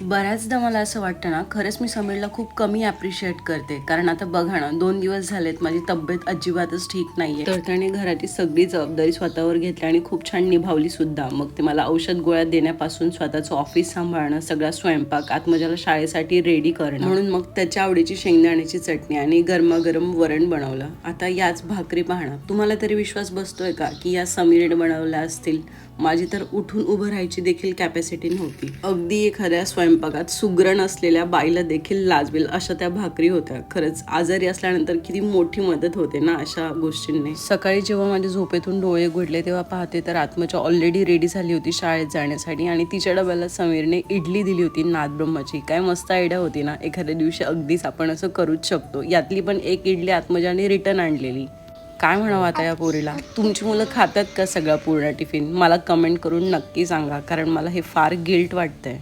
बऱ्याचदा मला असं वाटतं ना खरंच मी समीरला खूप कमी ॲप्रिशिएट करते. कारण आता बघा ना दोन दिवस झालेत माझी तब्येत अजिबातच ठीक नाहीये. तर त्याने घराची सगळी जबाबदारी स्वतःवर घेतली आणि खूप छान निभावली सुद्धा. मग ते मला औषध गोळ्या देण्यापासून स्वतःचं ऑफिस सांभाळणं सगळा स्वयंपाक आत्मजाला शाळेसाठी रेडी करणं. म्हणून मग त्याच्या आवडीची शेंगदाण्याची चटणी आणि गरमागरम वरण बनवलं. आता याच भाकरी पाहणं. तुम्हाला तरी विश्वास बसतोय का की या समीरने बनवल्या असतील? माझी तर उठून उभं राहायची देखील कॅपॅसिटी नव्हती. अगदी एखाद्या स्वयंपाकात सुग्रण असलेल्या बाईला देखील लाजवेल अशा त्या भाकरी होत्या. खरंच आजारी असल्यानंतर किती मोठी मदत होते ना अशा गोष्टींनी. सकाळी जेव्हा माझ्या झोपेतून डोळे उघडले तेव्हा पाहते तर आत्मच्या ऑलरेडी रेडी झाली होती शाळेत जाण्यासाठी आणि तिच्या डब्याला समीरने इडली दिली होती नादब्रह्माची काय मस्त आयडिया होती ना एखाद्या दिवशी अगदीच आपण असं करूच शकतो. यातली पण एक इडली आत्मजाने रिटर्न आणलेली. काय म्हणावं आता या पोरीला? तुमची मुलं खातात का सगळा पूर्ण टिफिन मला कमेंट करून नक्की सांगा कारण मला हे फार गिल्ट वाटतंय.